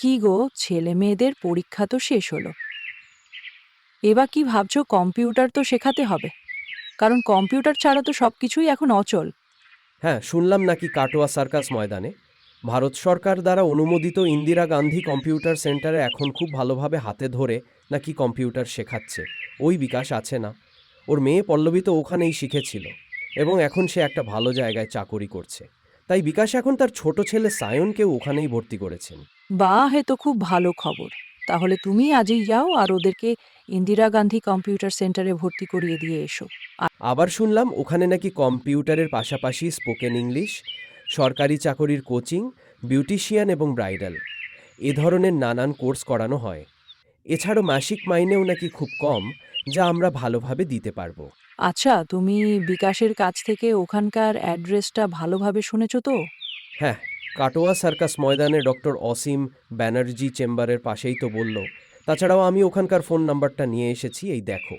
কি গো, ছেলে মেয়েদের পরীক্ষা তো শেষ হলো। এবার কি ভাবছ, কম্পিউটার তো শেখাতে হবে। কারণ কম্পিউটার ছাড়া তো সব কিছুই এখন অচল। হ্যাঁ শুনলাম নাকি কাটোয়া সার্কাস ময়দানে। ভারত সরকার দ্বারা অনুমোদিত ইন্দিরা গান্ধী কম্পিউটার সেন্টারে এখন খুব ভালোভাবে হাতে ধরে নাকি কম্পিউটার শেখাচ্ছে। ওই বিকাশ আছে না। ওর মেয়ে পল্লবী তো ওখানেই শিখেছিল। এবং এখন সে একটা ভালো জায়গায় চাকরি করছে। তাই বিকাশ এখন তার ছোট ছেলে সায়নকেও ওখানেই ভর্তি করেছেন। বাহ হে তো খুব ভালো খবর। তাহলে তুমি আজই যাও আর ওদেরকে ইন্দিরা গান্ধী কম্পিউটার সেন্টারে ভর্তি করিয়ে দিয়ে এসো। আবার শুনলাম ওখানে নাকি কম্পিউটারের পাশাপাশি স্পোকেন ইংলিশ সরকারি চাকরির কোচিং বিউটিশিয়ান এবং ব্রাইডাল। এ ধরনের নানান কোর্স করানো হয়। এছাড়াও মাসিক মাইনেও নাকি খুব কম যা আমরা ভালোভাবে দিতে পারব। আচ্ছা তুমি বিকাশের কাছ থেকে ওখানকার অ্যাড্রেসটা ভালোভাবে শুনেছো তো? হ্যাঁ কাটোয়া সার্কাস ময়দানে ডক্টর অসীম ব্যানার্জি চেম্বারের পাশেই তো বলল। তাছাড়াও আমি ওখানকার ফোন নাম্বারটা নিয়ে এসেছি, এই দেখো।